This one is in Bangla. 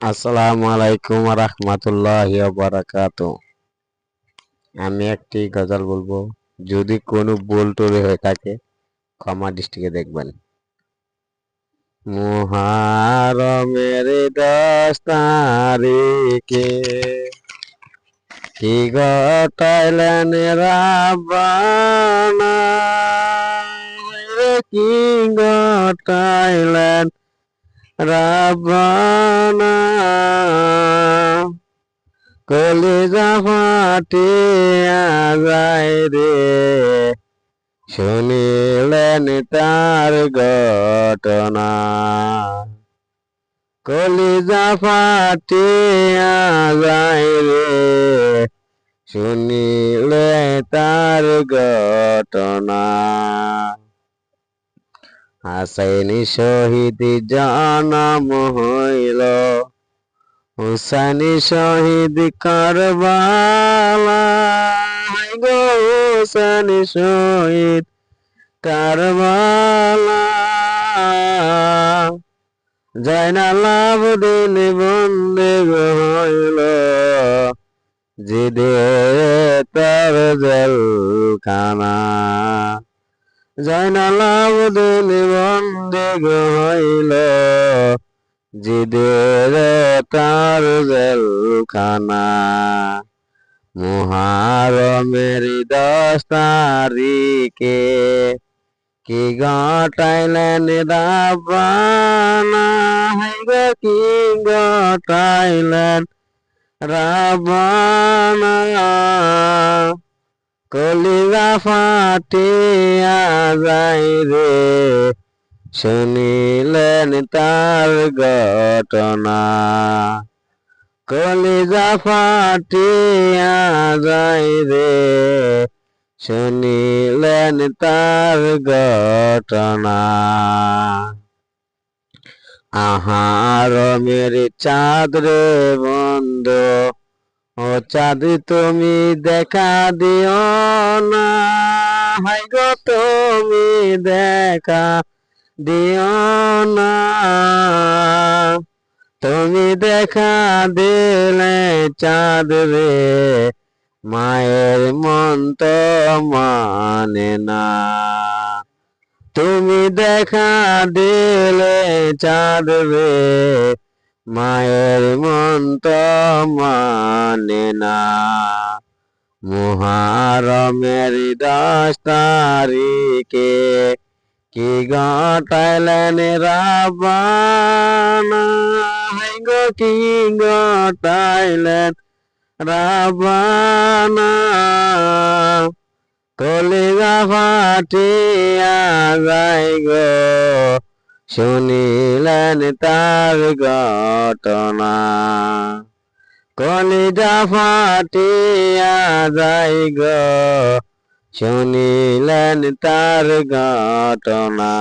আসসালামু আলাইকুম রহমতুল্লাহ বারাকাত আমি একটি গজল বলব। যদি কোনো ভুল টুরি হয়ে থাকে, ক্ষমা দৃষ্টিকে দেখবেন। মুহারমের দশ তারিখে কি গটাইলেন রাবানা কি গটাইলেন রাবানা কলিজা ফাটিয়া যায় রে। শুনিলেন তার ঘটনা। কলিজা ফাটিয়া যায় রে। শুনিলে তার ঘটনা। হাসাইনি শহীদ জনম হইল হুসানি শহীদ কারবালা। গো হুসানি শহীদ কারবালা। জয়নালাভ দিন বন্দে হইল। জিদে তার জলখানা। জয়নালাবদিন বন্দে হইল। জিদের তার জেলখানা, মুহারমের দশ তারিখে কি গটাইলেন রাবানা গো, কি গটাইলেন রাবানা কলিজা ফাটিয়া যায় রে। শুনিলেন তার ঘটনা। কলিজা ফাটিয়া যায় রে। শুনিলেন তার ঘটনা। আহার মেরে চাঁদ রে বন্ধু। ও চাঁদ তুমি দেখা দিও না হাই গো তুমি দেখা দিও না। তুমি দেখা দিলে চাঁদ রে, মায়ের মন তো মানে না। তুমি দেখা দিলে চাঁদ রে মায়ের মন তো মানে না। মুহারমের দশ তারিখে কি গটাইলেন রাবানা গো, কি গটাইলেন রাবানা কলিগা ফাটিয়া যাই গো। শুনিলেন তার ঘটনা। কলিজা ফাটিয়া যাই গো শুনিলেন তার ঘটনা।